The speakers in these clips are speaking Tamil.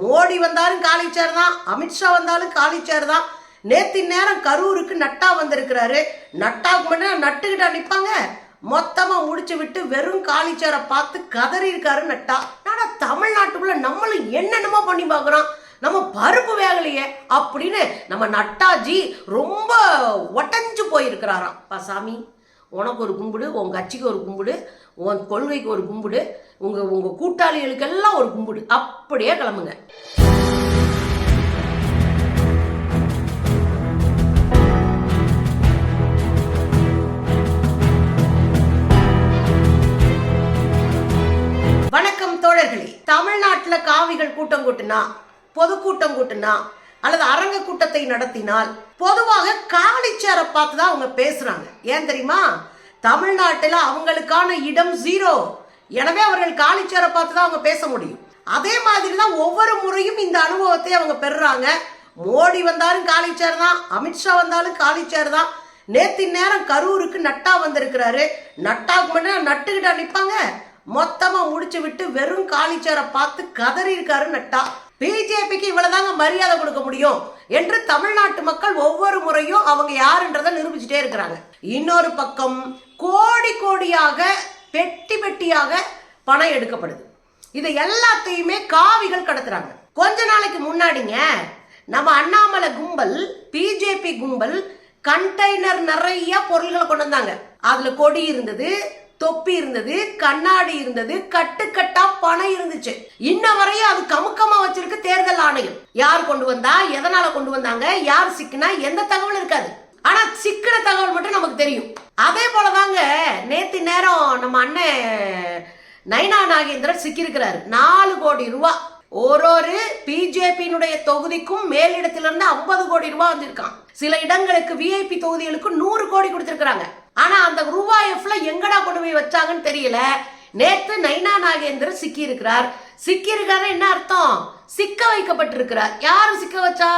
மோடி வந்தாலும் காலி சேர் தான் அமித்ஷா வந்தாலும் காலி சேர் தான். நேத்தி நேரம் கரூருக்கு நட்டா வந்திருக்கிறாரு. நட்டாவுக்கு மட்டும் நட்டுக்கிட்டா நிற்பாங்க மொத்தமாக முடிச்சு விட்டு வெறும் காலி சேரை பார்த்து கதறி இருக்காரு நட்டா. ஆனால் தமிழ்நாட்டுக்குள்ள நம்மளும் என்னென்னமோ பண்ணி பார்க்குறோம் நம்ம பருப்பு வேகலையே அப்படின்னு நம்ம நட்டாஜி ரொம்ப ஒட்டஞ்சு போயிருக்கிறாராம். சாமி உனக்கு ஒரு கும்பிடு உன் கட்சிக்கு ஒரு கும்பிடு. உன் கொள்கைக்கு ஒரு கும்பிடு உங்க உங்க கூட்டாளிகளுக்கெல்லாம் ஒரு கும்பிடு. அப்படியே கிளம்புங்க. வணக்கம் தோழர்களே. தமிழ்நாட்டுல காவிகள் கூட்டம் கூட்டுனா பொதுக்கூட்டம் கூட்டுனா அல்லது அரங்க கூட்டத்தை நடத்தினால் பொதுவாக காவலிச்சாரை பார்த்து தான் அவங்க பேசுறாங்க. ஏன் தெரியுமா? தமிழ்நாட்டில் அவங்களுக்கான இடம் ஜீரோ எனவே அவர்கள் காலிச்சேரை பார்த்து தான் அவங்க பேச முடியும். அதே மாதிரி தான் ஒவ்வொரு முறையும் இந்த அனுபவத்தை அவங்க பெறுறாங்க. மோடி வந்தாலும் காலிச்சேர் தான் அமித்ஷா வந்தாலும் காலிச்சேர் தான். நேத்தி நேரம் கரூருக்கு நட்டா வந்திருக்கிறாரு. நட்டாக்கு மட்டும் நட்டுக்கிட்டா நிற்பாங்க மொத்தமா முடிச்சு விட்டு வெறும் காலிச்சேரை பார்த்து கதறி இருக்காரு நட்டா. பிஜேபிக்கு இவ்வளவுதாங்க மரியாதை கொடுக்க முடியும். என்று தமிழ்நாட்டு மக்கள் ஒவ்வொரு முறையும் அவங்க யாருன்றதை நிரூபிச்சுட்டே இருக்கிறாங்க. இன்னொரு பக்கம் கோடி கோடியாக பெட்டி பெட்டியாக பணம் எடுக்கப்படுது. இதை எல்லாத்தையுமே காவிகள் கடத்துறாங்க. கொஞ்ச நாளைக்கு முன்னாடிங்க நம்ம அண்ணாமலை கும்பல் பிஜேபி கும்பல் கண்டெய்னர் நிறைய பொருள்களை கொண்டு வந்தாங்க. அதுல கொடி இருந்தது தொப்பி இருந்தது கண்ணாடி இருந்தது கட்டுக்கட்டா பணம் இருந்துச்சு. இன்ன வரையும் அது கமுக்கமா வச்சிருக்கு தேர்தல் ஆணையம். யார் கொண்டு வந்தா எதனால கொண்டு வந்தாங்க யார் சிக்கினா எந்த தகவல் இருக்காது. ஆனா சிக்கின தகவல் மட்டும் நமக்கு தெரியும். அதே போலதாங்க நேத்து நேரம் நம்ம அண்ணன் நைனா நாகேந்திரன் சிக்கியிருக்கிறாரு. நாலு கோடி ரூபா. ஒரு ஒரு பிஜேபியினுடைய தொகுதிக்கும் மேலிடத்திலிருந்து ஐம்பது கோடி ரூபாய் வந்திருக்கான். சில இடங்களுக்கு விஐபி தொகுதிகளுக்கு நூறு கோடி கொடுத்திருக்கிறாங்க. ஆனா அந்த ரூபாய் எஃப்ல எங்கடா கொண்டு போய் வச்சாங்கன்னு தெரியல. நேத்து நைனா நாகேந்திரன் சிக்கி இருக்கிறார் சிக்கி இருக்காரு என்ன அர்த்தம்? சிக்க வைக்கப்பட்டிருக்கிறார். யாரு சிக்க வச்சா?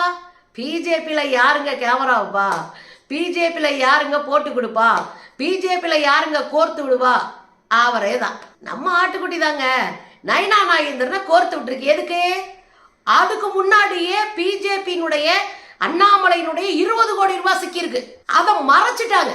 பிஜேபியில யாருங்க கேமராவுப்பா பிஜேபியில யாருங்க போட்டு கொடுப்பா? பிஜேபியில யாருங்க கோர்த்து விடுவா? அவரே தான். நம்ம ஆட்டுக்குட்டி தாங்க. நைனா நாகேந்திரனை கோர்த்து விட்டுருக்கு. எதுக்கு? அதுக்கு முன்னாடியே பிஜேபியினுடைய அண்ணாமலையினுடைய இருபது கோடி ரூபாய் சிக்கியிருக்கு. அதை மறைச்சிட்டாங்க.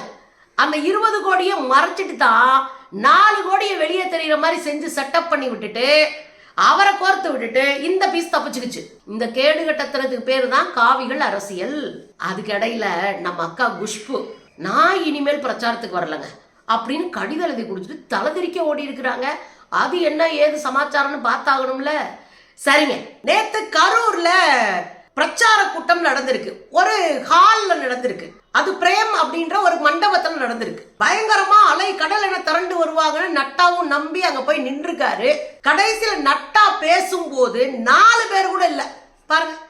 அந்த இருபது கோடியை மறைச்சிட்டு தான் நாலு கோடியை வெளியே தெரியுற மாதிரி செஞ்சு செட்டப் பண்ணி விட்டுட்டு அவரை கோர்த்து விட்டுட்டு இந்த பீஸ் தப்பிச்சுக்குச்சு. இந்த கேடு கட்டத்துறதுக்கு பேர் தான் காவிகள் அரசியல். அதுக்கு இடையில நம்ம அக்கா குஷ்பு நான் இனிமேல் பிரச்சாரத்துக்கு வரலங்க. அப்படின்னு கடிதம் எழுதி கொடுத்துட்டு தலைதிரிக்க ஓடி இருக்கிறாங்க. அது என்ன ஏது சமாச்சாரம்னு பார்த்தாகணும்ல. சரிங்க. நேத்து கரூர்ல பிரச்சார கூட்டம் நடந்திருக்கு. ஒரு ஹால்ல நடந்திருக்கு. அது பிரேம் அப்படின்ற ஒரு மண்டபத்துல நடந்திருக்கு. பயங்கரமா அலை கடல் என திரண்டு வருவாங்கன்னு நட்டாவும் நம்பி அங்க போய் நின்றுருக்காரு. கடைசியில நட்டா பேசும்போது நாலு பேர் கூட இல்ல. பாருங்க.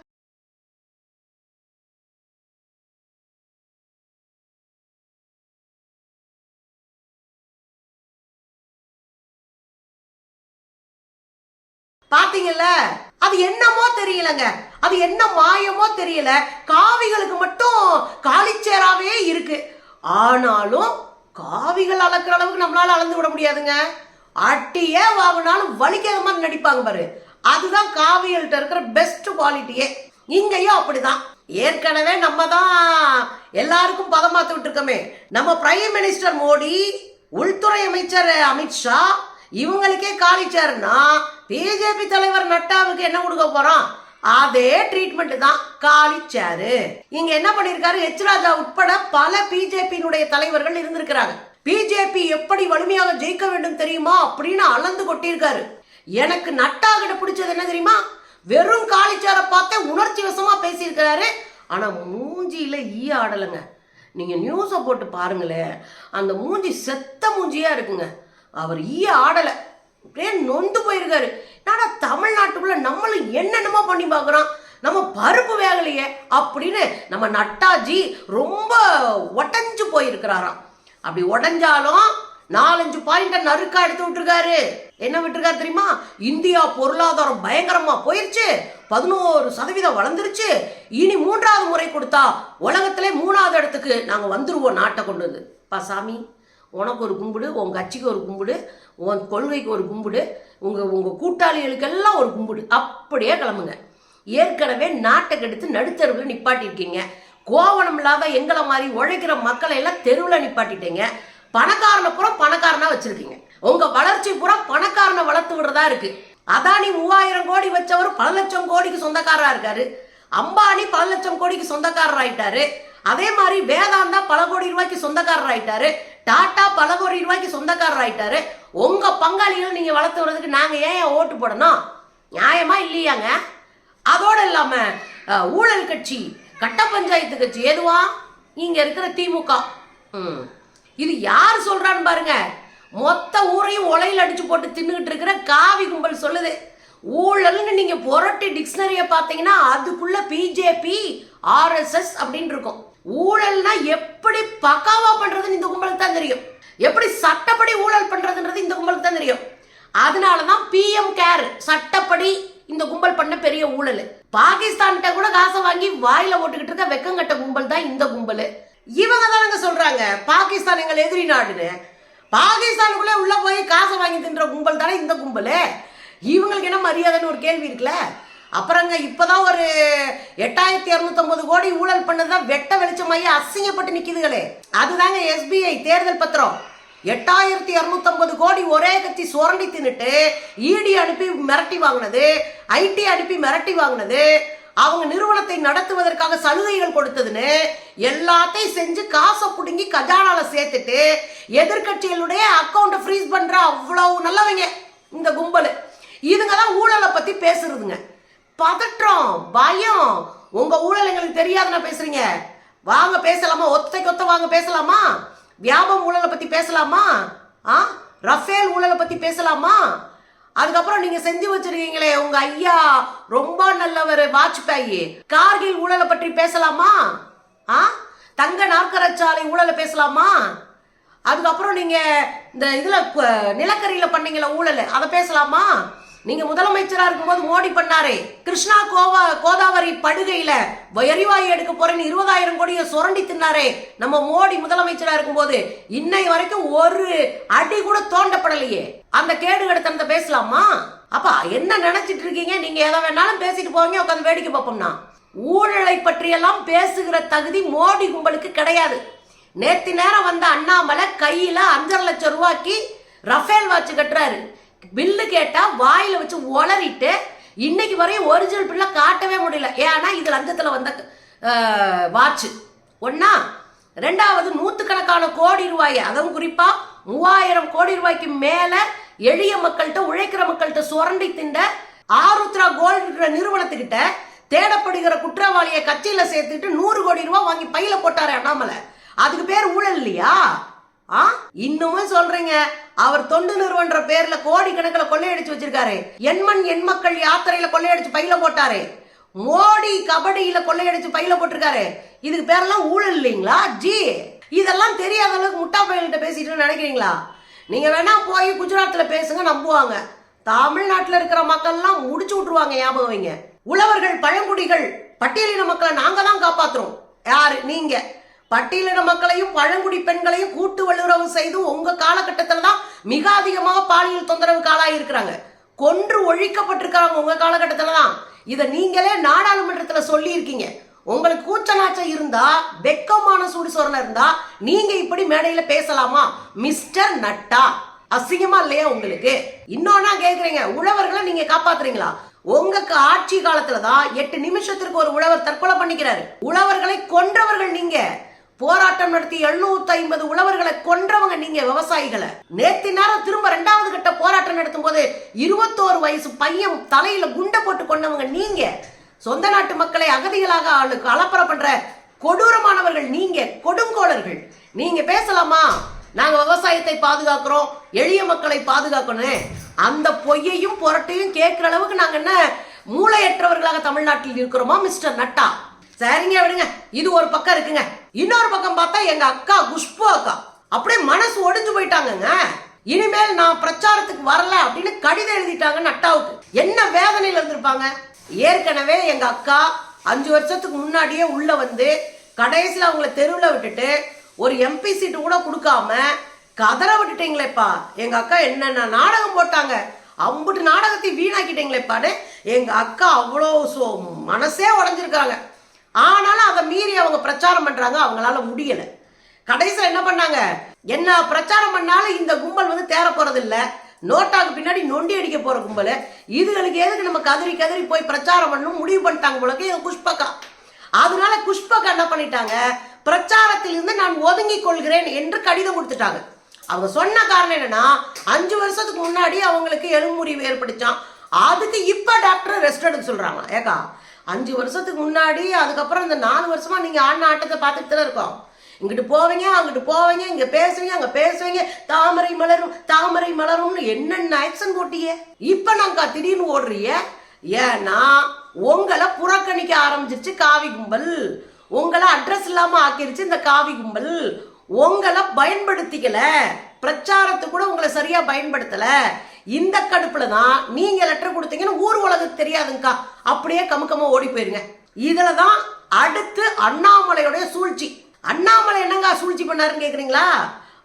பாத்தீங்கல்ல? அது என்னமோ தெரியலங்க. அது என்ன மாயமோ தெரியல. காவிகளுக்கு மட்டும் காலிச்சேராவே இருக்கு. ஆனாலும் காவிகள் அளக்குற அளவுக்கு நம்மளால அளந்து விட முடியாதுங்க. அட்டியே வாங்கினாலும் வலிக்காத மாதிரி நடிப்பாங்க பாரு. அதுதான் காவிகள்கிட்ட இருக்கிற பெஸ்ட் குவாலிட்டியே இங்கேயும் அப்படிதான். ஏற்கனவே நம்ம தான் எல்லாருக்கும் பதமாத்து இருக்கோமே நம்ம பிரைம் மினிஸ்டர் மோடி உள்துறை அமைச்சர் அமித்ஷா இவங்களுக்கே காலிச்சாருன்னா பிஜேபி தலைவர் நட்டாவுக்கு என்ன கொடுக்க போறோம் அதே ட்ரீட்மெண்ட் தான் காலிச்சாரு இங்க என்ன பண்ணிருக்காரு? எச் ராஜா உட்பட பல பிஜேபியினுடைய தலைவர்கள் இருந்திருக்கிறாங்க. பிஜேபி எப்படி வலிமையாக ஜெயிக்க வேண்டும் தெரியுமா அப்படின்னு அளந்து கொட்டியிருக்காரு. எனக்கு நட்டாகிட்ட பிடிச்சது என்ன தெரியுமா? வெறும் காலிச்சார பார்த்தே உணர்ச்சி வசமா பேசியிருக்கிறாரு. ஆனா மூஞ்சியில ஈ ஆடலைங்க. நீங்க நியூஸை போட்டு பாருங்களேன். அந்த மூஞ்சி செத்த மூஞ்சியா இருக்குங்க. அவர் ஈய ஆடலை. அப்படியே நொந்து போயிருக்காரு. என்னடா தமிழ்நாட்டுக்குள்ள நம்மளும் என்னென்னமோ பண்ணி பார்க்குறோம் நம்ம பருப்பு வேகலையே அப்படின்னு நம்ம நட்டாஜி ரொம்ப உடஞ்சு போயிருக்கிறாராம். அப்படி உடஞ்சாலும் நாலஞ்சு பாயிண்ட நறுக்கா எடுத்து விட்டுருக்காரு. என்ன விட்டுருக்காரு தெரியுமா? இந்தியா பொருளாதாரம் பயங்கரமா போயிருச்சு. பதினோரு சதவீதம் வளர்ந்துருச்சு. இனி மூன்றாவது முறை கொடுத்தா உலகத்திலே மூணாவது இடத்துக்கு நாங்கள் வந்துருவோம் நாட்டை கொண்டு வந்து. பா சாமி. உனக்கு ஒரு கும்பிடு உன் கட்சிக்கு ஒரு கும்பிடு உன் கொள்கைக்கு ஒரு கும்பிடு உங்கள் உங்கள் கூட்டாளிகளுக்கெல்லாம் ஒரு கும்பிடு. அப்படியே கிளம்புங்க. ஏற்கனவே நாட்டை கெடுத்து நடுத்தருவில் நிப்பாட்டியிருக்கீங்க. கோவணம் இல்லாத எங்களை மாதிரி உழைக்கிற மக்களை எல்லாம் தெருவில் நிப்பாட்டிட்டீங்க. பணக்காரனை பூரா பணக்காரனா வச்சிருக்கீங்க. உங்க வளர்ச்சி பூரா பணக்காரனை வளர்த்து விடுறதா இருக்கு. அதானி மூவாயிரம் கோடி வச்சவர் பல லட்சம் கோடிக்கு சொந்தக்காரரா இருக்காரு. அம்பானி பல லட்சம் கோடிக்கு சொந்தக்காரர் ஆயிட்டாரு அதே மாதிரி வேதாந்தா பல கோடி ரூபாய்க்கு சொந்தக்காரர் ஆயிட்டாரு டாட்டா பல கோடி ரூபாய்க்கு சொந்தக்காரர் ஆயிட்டாரு உங்க பங்காளிகள் நீங்க வளர்த்து வர்றதுக்கு நாங்க ஏன் ஓட்டு போடணும்? நியாயமா இல்லையாங்க? அதோடு இல்லாம ஊழல் கட்சி கட்ட பஞ்சாயத்து கட்சி எதுவா? இங்க இருக்கிற திமுக. ம். இது யார் சொல்றான்னு பாருங்க. மொத்த ஊரையும் உலையில் அடிச்சு போட்டு தின்னுகிட்டு இருக்கிற காவி கும்பல் சொல்லுது. ஊழல்னு நீங்க புரட்டி டிக்ஷனரிய பார்த்தீங்கன்னா அதுக்குள்ள பிஜேபி ஆர்எஸ்எஸ் அப்படின்னு இருக்கும். ஊழல்னா எப்படி பக்காவா பண்றதுன்னு இந்த கும்பலுக்கு தான் தெரியும். எப்படி சட்டப்படி ஊழல் பண்றதுன்றது இந்த கும்பலுக்கு தான் தெரியும். அதனால தான் பிஎம் கேர் சட்டப்படி இந்த கும்பல் பண்ண பெரிய ஊழல். பாகிஸ்தான்கிட்ட கூட காசை வாங்கி வாயில ஓட்டுக்கிட்டு இருக்க வெக்கங்கட்ட கும்பல் தான் இந்த கும்பல். இவங்க தானங்க சொல்றாங்க பாகிஸ்தான் எங்கள் எதிரி நாடுன்னு. பாகிஸ்தானுக்குள்ளே உள்ள போய் காசை வாங்கி தின்ற கும்பல் தானே இந்த கும்பல். இவங்களுக்கு என்ன மரியாதைன்னு ஒரு கேள்வி இருக்குல்ல? அப்புறங்க இப்போதான் ஒரு எட்டாயிரத்தி இரநூத்தொம்பது கோடி ஊழல் பண்ணதான் வெட்ட வெளிச்சமாயி அசிங்கப்பட்டு நிற்கிதுகளே அதுதாங்க எஸ்பிஐ தேர்தல் பத்திரம். எட்டாயிரத்தி இரநூத்தம்பது கோடி ஒரே கட்சி சுரண்டி தின்னுட்டு இடி அனுப்பி மிரட்டி வாங்கினது ஐடி அனுப்பி மிரட்டி வாங்கினது அவங்க நிறுவனத்தை நடத்துவதற்காக சலுகைகள் கொடுத்ததுன்னு எல்லாத்தையும் செஞ்சு காசை பிடுங்கி கஜானால சேர்த்துட்டு எதிர்க்கட்சிகளுடைய அக்கௌண்ட்டை ஃப்ரீஸ் பண்ற அவ்வளவு நல்லவங்க இந்த கும்பல். இதுங்க தான் ஊழலை பத்தி பேசுறதுங்க. பதற்றம் பயம். உங்க ஊழல் எங்களுக்கு தெரியாதுன்னா பேசுறீங்க. வாங்க பேசலாமா? ஒத்தைக்கு ஒத்த வாங்க பேசலாமா? வியாபம் ஊழலை பத்தி பேசலாமா? ஆ? ரஃபேல் ஊழலை பத்தி பேசலாமா? அதுக்கப்புறம் நீங்க செஞ்சு வச்சிருக்கீங்களே உங்க ஐயா ரொம்ப நல்லவர் வாஜ்பாயி. கார்கில் ஊழலை பற்றி பேசலாமா? ஆ? தங்க நாற்கரச்சாலை ஊழலை பேசலாமா? அதுக்கப்புறம் நீங்க இந்த இதுல நிலக்கரியில பண்ணீங்களா ஊழல் அதை பேசலாமா? நீங்க முதலமைச்சரா இருக்கும்போது மோடி பண்ணாரே. கிருஷ்ணா கோவா கோதாவரி படுகையில எரிவாயு எடுக்க போறேன்னு இருபதாயிரம் கோடியை சுரண்டி தின்னாரே. நம்ம மோடி முதலமைச்சரா இருக்கும்போது இன்னை வரைக்கும் ஒரு அடி கூட தோண்டப்படலையே. அந்த கேடு கடத்தனத்தை பேசலாமா? அப்பா என்ன நினைச்சிட்டு இருக்கீங்க? நீங்க எதை வேணாலும் பேசிட்டு போவீங்க உட்காந்து வேடிக்கை பார்ப்போம்னா. ஊழலை பற்றியெல்லாம் பேசுகிற தகுதி மோடி கும்பலுக்கு கிடையாது. நேத்து நேரம் வந்த அண்ணாமலை கையில அஞ்சரை லட்சம் ரூபாய்க்கு ரஃபேல் வாட்ச் கட்டுறாரு. பில்லு கேட்டா வாயில வச்சு உளறிட்டு இன்னைக்கு வரையும் ஒரிஜினல் பில்ல காட்டவே முடியல. ஏன்னா இது லஞ்சத்தில் வந்த வாட்ச். ஒன்னா ரெண்டாவது நூத்துக்கணக்கான கோடி ரூபாய் அதுவும் குறிப்பா மூவாயிரம் கோடி ரூபாய்க்கு மேல எளிய மக்கள்கிட்ட உழைக்கிற மக்கள்கிட்ட சுரண்டி திண்ட ஆருத்ரா கோல்டுன்ற நிறுவனத்துக்கிட்ட தேடப்படுகிற குற்றவாளியை கட்சியில் சேர்த்துட்டு நூறு கோடி ரூபாய் வாங்கி பையில போட்டாரு அண்ணாமலை. அதுக்கு பேர் ஊழல் இல்லையா? ஆ? இன்னுமும் சொல்றீங்க. அவர் தொண்டு நிறுவன்ற பேர்ல கோடி கணக்கில் கொள்ளையடிச்சு வச்சிருக்காரு. எண்மண் எண் மக்கள் யாத்திரையில கொள்ளையடிச்சு பையில போட்டாரு. மோடி கபடியில கொள்ளையடிச்சு பையில போட்டிருக்காரு. இதுக்கு பேரெல்லாம் ஊழல் இல்லைங்களா? ஜி. இதெல்லாம் தெரியாத அளவுக்கு முட்டா பையன்கிட்ட பேசிட்டு நினைக்கிறீங்களா? நீங்க வேணா போய் குஜராத்ல பேசுங்க நம்புவாங்க. தமிழ்நாட்டில் இருக்கிற மக்கள்லாம் முடிச்சு விட்டுருவாங்க ஞாபகம் வைங்க. உழவர்கள் பழங்குடிகள் பட்டியலின மக்களை நாங்க தான் காப்பாத்துறோம். யாரு? நீங்க. பட்டியலின மக்களையும் பழங்குடி பெண்களையும் கூட்டு வல்லுறவு செய்து உங்க காலகட்டத்தில் தான் மிக அதிகமாக பாலியல் தொந்தரவுக்கு ஆளாகி இருக்கிறாங்க கொன்று ஒழிக்கப்பட்டிருக்கிறாங்க உங்க காலகட்டத்தில் தான். இதை நீங்களே நாடாளுமன்றத்தில் சொல்லியிருக்கீங்க. உங்களுக்கு கூச்ச நாச்சம் இருந்தா வெக்கமான சூடு சொரணை இருந்தா நீங்க இப்படி மேடையில பேசலாமா? மிஸ்டர் நட்டா அசிங்கமா இல்லையா உங்களுக்கு? இன்னொன்னா கேக்குறீங்க உழவர்களை நீங்க காப்பாத்துறீங்களா? உங்க ஆட்சி காலத்துல தான் எட்டு நிமிஷத்திற்கு ஒரு உழவர் தற்கொலை பண்ணிக்கிறாரு. உழவர்களை கொன்றவர்கள் நீங்க. போராட்டம் நடத்தி 750 ஐம்பது உழவர்களை கொன்றவங்க நீங்க விவசாயிகளை. நேத்து நேரம் திரும்ப ரெண்டாவது கட்ட போராட்டம் நடத்தும் போது இருபத்தோரு வயசு பையன் தலையில குண்டை போட்டு கொண்டவங்க நீங்க. சொந்த நாட்டு மக்களை அகதிகளாக ஆளுக்கு அலப்பற பண்ற கொடூரமானவர்கள் நீங்க கொடுங்கோளர்கள். நீங்க பேசலாமா? நாங்க விவசாயத்தை பாதுகாக்கிறோம் எளிய மக்களை பாதுகாக்கணும் அந்த பொய்யையும் புரட்டையும் கேட்கிற அளவுக்கு நாங்க என்ன மூளையற்றவர்களாக தமிழ்நாட்டில் இருக்கிறோமா மிஸ்டர் நட்டா? சரிங்க விடுங்க. இது ஒரு பக்கம் இருக்குங்க. இன்னொரு பக்கம் பார்த்தா எங்க அக்கா குஷ்பு அக்கா. அப்படியே மனசு ஒடிஞ்சு போயிட்டாங்கங்க. இனிமேல் நான் பிரச்சாரத்துக்கு வரல அப்படின்னு கடிதம் எழுதிட்டாங்க நட்டாவுக்கு. என்ன வேதனையில் இருந்திருப்பாங்க? ஏற்கனவே எங்க அக்கா அஞ்சு வருஷத்துக்கு முன்னாடியே உள்ள வந்து கடைசியில் அவங்கள தெருவில் விட்டுட்டு ஒரு எம்பி சீட்டு கூட கொடுக்காம கதற விட்டுட்டீங்களேப்பா. எங்க அக்கா என்னென்ன நாடகம் போட்டாங்க? அம்புட்டு நாடகத்தை வீணாக்கிட்டீங்களேப்பான்னு எங்க அக்கா அவ்வளோ சோ மனசே உடஞ்சிருக்காங்க. ஆனாலும் அதை மீறி அவங்க பிரச்சாரம் பண்றாங்க அவங்களால முடியல. கடைசியில் என்ன பண்ணாங்க? என்ன பிரச்சாரம் பண்ணாலும் இந்த கும்பல் வந்து தேர போறது இல்ல. நோட்டாக்கு பின்னாடி நொண்டி அடிக்க போற கும்பல். இதுகளுக்கு எதுக்கு நம்ம கதறி கதறி போய் பிரச்சாரம் பண்ணணும் முடிவு பண்ணிட்டாங்க போலக்கு எங்க குஷ்பக்கா. அதனால குஷ்பக்கா என்ன பண்ணிட்டாங்க? பிரச்சாரத்திலிருந்து நான் ஒதுங்கிக் கொள்கிறேன் என்று கடிதம் கொடுத்துட்டாங்க. அவங்க சொன்ன காரணம் என்னன்னா அஞ்சு வருஷத்துக்கு முன்னாடி அவங்களுக்கு எலும்புரிவு ஏற்பட்டுச்சான் அதுக்கு இப்ப டாக்டர் ரெஸ்ட் எடுக்க சொல்றாங்க ஏக்கா அஞ்சு வருஷத்துக்கு முன்னாடி அதுக்கப்புறம் இந்த நாலு வருஷமா நீங்க ஆடின ஆட்டத்தை பார்த்துட்டு தானே இருக்கோம். இங்கிட்டு போவீங்க அங்கிட்டு போவீங்க இங்க பேசுவீங்க அங்க பேசுவீங்க. தாமரை மலரும் தாமரை மலரும்னு என்னென்ன ஆக்ஷன் போட்டியே? இப்ப நாங்க திடீர்னு ஓடுறிய ஏன்னா உங்களை புறக்கணிக்க ஆரம்பிச்சிருச்சு காவி கும்பல். உங்களை அட்ரஸ் இல்லாம ஆக்கிருச்சு இந்த காவி கும்பல். உங்களை பயன்படுத்திக்கல. பிரச்சாரத்தை கூட உங்களை சரியா பயன்படுத்தல. இந்த கடுப்புல தான் நீங்க லெட்டர் கொடுத்தீங்கன்னு ஊர் உலகம் தெரியாதுங்கக்கா. அப்படியே கமுக்கமா ஓடி போயிருங்க. இதுல தான் அடுத்து அண்ணாமலையுடைய சூழ்ச்சி. அண்ணாமலை என்னங்க சூழ்ச்சி பண்ணாருன்னு கேக்குறீங்களா?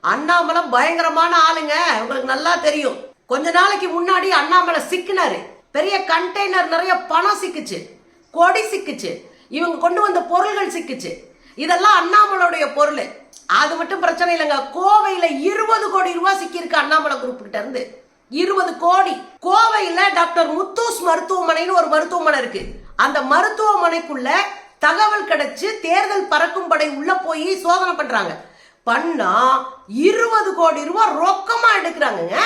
அண்ணாமலை பயங்கரமான ஆளுங்க. உங்களுக்கு நல்லா தெரியும். கொஞ்ச நாளைக்கு முன்னாடி அண்ணாமலை சிக்கினாரு. பெரிய கண்டெய்னர் நிறைய பணம் சிக்குச்சு. கொடி சிக்குச்சு. இவங்க கொண்டு வந்த பொருள்கள் சிக்குச்சு. இதெல்லாம் அண்ணாமலையுடைய பொருள். அது மட்டும் பிரச்சனை இல்லைங்க. கோவையில் இருபது கோடி ரூபாய் சிக்கியிருக்கு அண்ணாமலை குரூப் கிட்ட இருந்து. இருபது கோடி. கோவையில டாக்டர் முத்தூஸ் மருத்துவமனைன்னு ஒரு மருத்துவமனை இருக்கு. அந்த மருத்துவமனைக்குள்ள தகவல் கிடைச்சு தேர்தல் பறக்கும் படை உள்ள போய் சோதனை பண்றாங்க. பண்ணா இருபது கோடி ரூபாய் ரொக்கமா எடுக்கிறாங்கங்க.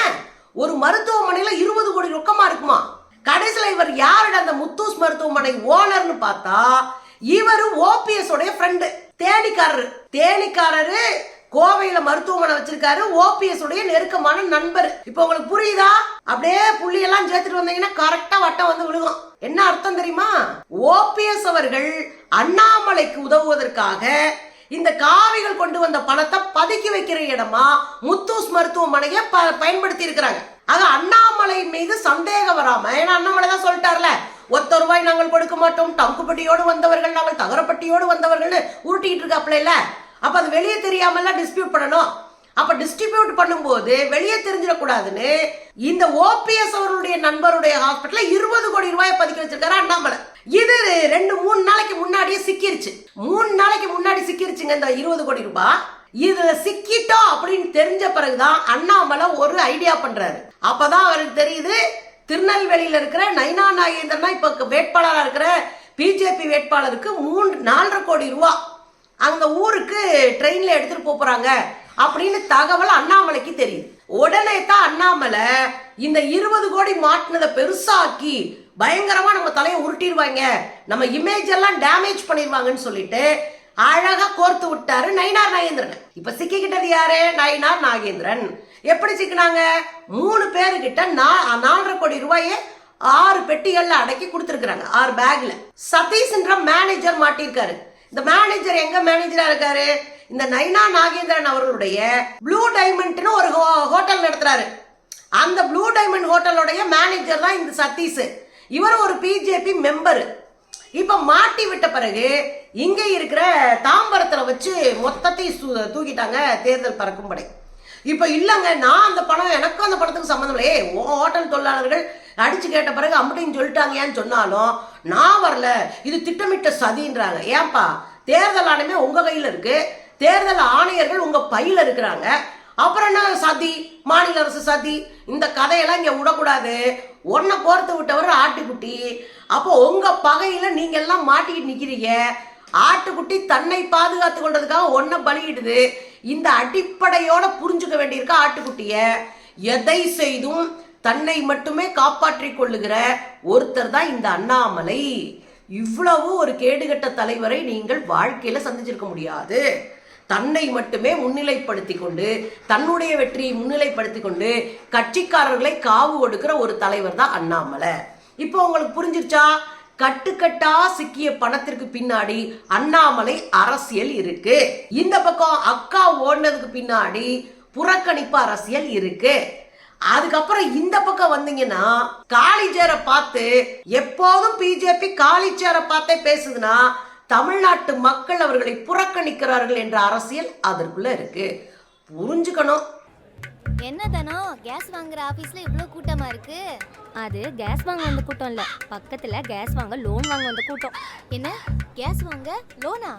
ஒரு மருத்துவமனையில இருபது கோடி ரொக்கமா இருக்குமா? கடைசியில இவர் யாரோட அந்த முத்தூஸ் மருத்துவமனை ஓனர்னு பார்த்தா இவரு ஓபிஎஸ் உடைய ஃப்ரெண்டு தேனிக்காரரு. தேனிக்காரரு கோவையில மருத்துவமனை வச்சிருக்காரு ஓபிஎஸ் உடைய நெருக்கமான நண்பர். இப்போ உங்களுக்கு புரியுதா? அப்படியே புள்ளி எல்லாம் சேர்த்துட்டு வந்தீங்கன்னா கரெக்டா வட்டம் வந்து விழுகும். என்ன அர்த்தம் தெரியுமா? ஓபிஎஸ் அவர்கள் அண்ணாமலைக்கு உதவுவதற்காக இந்த காவிகள் கொண்டு வந்த பணத்தை பதுக்கி வைக்கிற இடமா முத்தூஸ் மருத்துவமனையை ப- பயன்படுத்தி இருக்கிறாங்க. ஆக அண்ணாமலை மீது சந்தேகம் வராம ஏன்னா அண்ணாமலை தான் சொல்லிட்டார்ல ஒத்த ரூபாய் நாங்கள் கொடுக்க மாட்டோம் டங்குப்பட்டியோடு வந்தவர்கள் நாங்கள் தகரப்பட்டியோடு வந்தவர்கள்னு உருட்டிட்டு இருக்காப்ல இல்ல? அப்ப அது வெளியே தெரியாமலாம் டிஸ்பியூட் பண்ணணும். அப்ப டிஸ்ட்ரிபியூட் பண்ணும்போது வெளியே தெரிஞ்சிடக்கூடாதுன்னு இந்த ஓபிஎஸ் அவருடைய நண்பருடைய ஹாஸ்பிட்டல்ல இருபது கோடி ரூபாய் பதுக்கி வச்சிருக்காரு அண்ணாமலை. இது ரெண்டு மூணு நாளைக்கு முன்னாடியே சிக்கிருச்சு. மூணு நாளைக்கு முன்னாடி சிக்கிருச்சுங்க இந்த இருபது கோடி ரூபாய். இதுல சிக்கிட்டோம் அப்படின்னு தெரிஞ்ச பிறகுதான் அண்ணாமலை ஒரு ஐடியா பண்றாரு. அப்பதான் அவருக்கு தெரியுது திருநெல்வேலியில இருக்கிற நைனா நாகேந்திரனா இப்ப வேட்பாளரா இருக்கிற பிஜேபி வேட்பாளருக்கு மூன்று நாலரை கோடி ரூபா அந்த ஊருக்கு ட்ரெயினில் எடுத்துகிட்டு போகிறாங்க அப்படின்னு தகவல் அண்ணாமலைக்கு தெரியுது. உடனே தான் அண்ணாமலை இந்த இருபது கோடி மாட்டினதை பெருசாக்கி பயங்கரமா நம்ம தலையை உருட்டிடுவாங்க நம்ம இமேஜ் எல்லாம் டேமேஜ் பண்ணிடுவாங்கன்னு சொல்லிட்டு அழகா கோர்த்து விட்டாரு நயினார் நாகேந்திரன். இப்ப சிக்கிக்கிட்டது யாரு? நயினார் நாகேந்திரன். எப்படி சிக்கினாங்க? மூணு பேருக்கிட்ட நா- நாலரை கோடி ரூபாயை ஆறு பெட்டிகள்ல அடக்கி கொடுத்துருக்காங்க ஆறு பேக்ல சதீஷ்ன்ற மேனேஜர் மாட்டிருக்காரு இந்த மேனேஜர் எங்க மேனேஜரா இருக்காரு? இந்த நைனா நாகேந்திரன் அவர்களுடைய ப்ளூ டைமண்ட்னு ஒரு ஹோ- ஹோட்டல் நடத்துறாரு. அந்த ப்ளூ டைமண்ட் ஹோட்டலுடைய மேனேஜர் தான் இந்த சதீஷ். இவர் ஒரு பிஜேபி மெம்பர் இப்ப மாட்டி விட்ட பிறகு இங்க இருக்கிற தாம்பரத்துல வச்சு மொத்தத்தையும் தூக்கிட்டாங்க தேர்தல் பறக்கும் படை இப்ப இல்லங்க நான் அந்த பணம் எனக்கும் அந்த பணத்துக்கு சம்மந்தம் இல்லை. உன் ஹோட்டல் தொழிலாளர்கள் அடிச்சு கேட்ட பிறகு அம்பட்டின்னு சொல்லிட்டாங்கன்னு சொன்னாலும் நான் வரல இது திட்டமிட்ட சதின்றாங்க. ஏன்பா? தேர்தல் ஆணையமே உங்க கையில இருக்கு. தேர்தல் ஆணையர்கள் உங்க பையில இருக்கிறாங்க. அப்புறம் என்ன சதி? மாநில அரசு சதி? இந்த கதையெல்லாம் இங்க விடக்கூடாது. ஒன்ன கோர்த்து விட்டவர் ஆட்டுக்குட்டி. அப்போ உங்க பகையில நீங்க எல்லாம் மாட்டிக்கிட்டு நிக்கிறீங்க. ஆட்டுக்குட்டி தன்னை பாதுகாத்து கொண்டதுக்காக ஒன்ன பலியிடுது. இந்த அடிப்படையோட புரிஞ்சுக்க வேண்டியிருக்க ஆட்டுக்குட்டிய. எதை செய்தும் தன்னை மட்டுமே காப்பாற்றிக் கொள்ளுகிற ஒருத்தர் தான் இந்த அண்ணாமலை. இவ்வளவு ஒரு கேடுகட்ட தலைவரை நீங்கள் வாழ்க்கையில சந்திச்சிருக்க முடியாது. தன்னை மட்டுமே முன்னிலைப்படுத்தி கொண்டு தன்னுடைய வெற்றியை முன்னிலைப்படுத்தி கொண்டு கட்சிக்காரர்களை காவு கொடுக்கிற ஒரு தலைவர் தான் அண்ணாமலை. இப்போ உங்களுக்கு புரிஞ்சிருச்சா? கட்டுக்கட்டா சிக்கிய பணத்திற்கு பின்னாடி அண்ணாமலை அரசியல் இருக்கு. இந்த பக்கம் அக்கா ஓடினதுக்கு பின்னாடி புறக்கணிப்பு அரசியல் இருக்கு. அதுக்கப்புறம் இந்த பக்கம் வந்தீங்கன்னா காளிச்சேரை பார்த்து எப்போதும் பிஜேபி காளிச்சேரை பார்த்தே பேசுதுன்னா தமிழ்நாட்டு மக்கள் அவர்களை புறக்கணிக்கிறார்கள் என்ற அரசியல் அதற்குள்ள இருக்கு. புரிஞ்சுக்கணும். என்ன தானோ? கேஸ் வாங்குற ஆபீஸ்ல இவ்ளோ கூட்டமா இருக்கு? அது கேஸ் வாங்க வந்த கூட்டம் இல்ல பக்கத்துல கேஸ் வாங்க லோன் வாங்க வந்த கூட்டம். என்ன? கேஸ் வாங்க லோனா